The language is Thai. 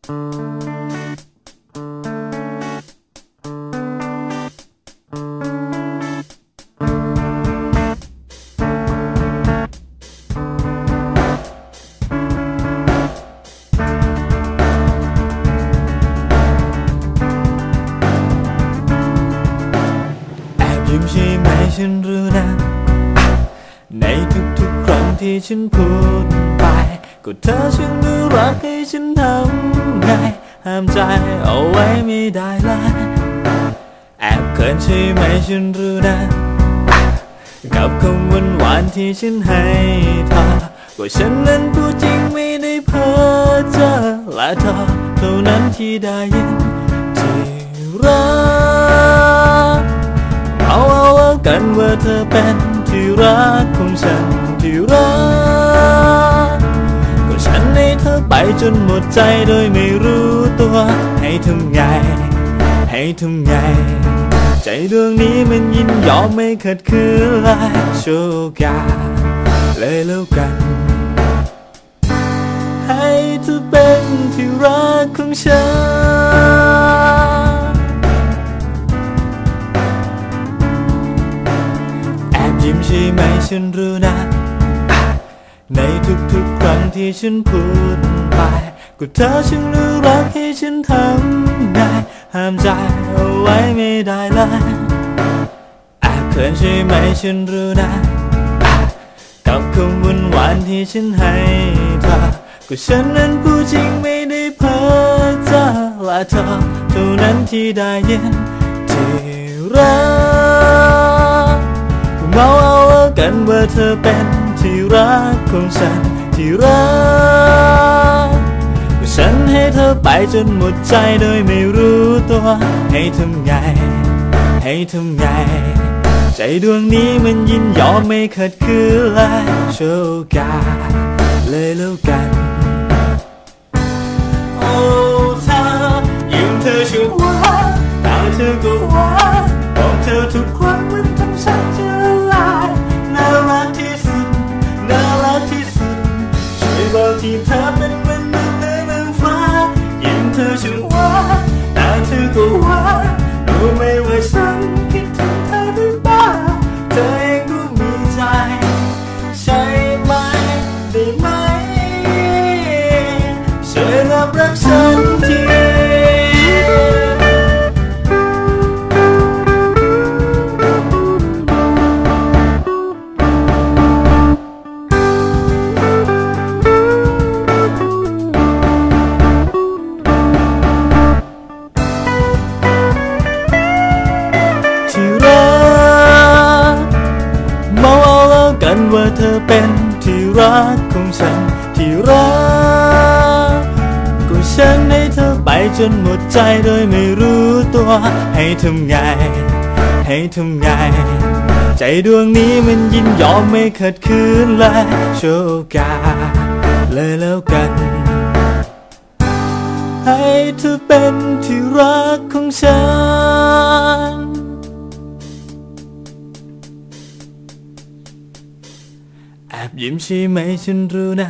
แอบยิ้มใช่ไหมฉันรู้นะ ในทุกๆครั้งที่ฉันพูด ก็เธอฉันรู้รักให้ฉันทำไงห้ามใจเอาไว้ไม่ได้เลยแอบเขินใช่ไหมฉันรู้นะ กับคำหวานหวานๆที่ฉันให้เธอว่าฉันนั้นพูดจริงไม่ได้เพ้อเจ้อและเธอเท่านั้นที่ได้ยินที่รักเอาเอาเอากันว่าเธอเป็นที่รักของฉันที่รัก ไปจนหมดใจโดยไม่รู้ตัว ให้ทำไง ให้ทำไง ใจดวงนี้มันยินยอมไม่ขัดขืนและโชคาเลยแล้วกัน ให้เธอเป็นที่รักของฉัน แอบยิ้มใช่ไหมฉันรู้นะในทุกๆครั้งที่ฉันพูด ไปก็เธอฉันรู้รักให้ฉันทำได้ห้ามใจเอาไว้ไม่ได้เลยแอบเขินใช่ไหมฉันรู้นะ กับคำหวานหวานที่ฉันให้เธอก็ฉันนั้นพูดจริงไม่ได้เพ้อเจ้อและเธอเท่านั้นที่ได้ยินที่รักเมาเอากันว่าเธอเป็นที่รักของฉันที่รัก ไปจนหมดใจโดยไม่รู้ตัว ให้ทำไง ให้ทำไง ใจดวงนี้มันยินยอมไม่ขัดขืนและโชคาเลยแล้วกัน โอ้เธอยิ้มเธอช่วยว่าตาเธอก็ว่าบอกเธอทุกครั้งมันทำฉันจะละลายน่ารักที่สุดน่ารักที่สุดช่วยบอกที่เธอ อ ฉันว่าเธอเป็นที่รักของฉันที่รักก็ฉันให้เธอไปจนหมดใจโดยไม่รู้ตัว ให้ทำไง ให้ทำไง ใจดวงนี้มันยินยอมไม่ขัดขืนและโชคาเลยแล้วกัน ให้เธอเป็นที่รักของฉัน แอบยิ้มใช่ไหมฉันรู้นะ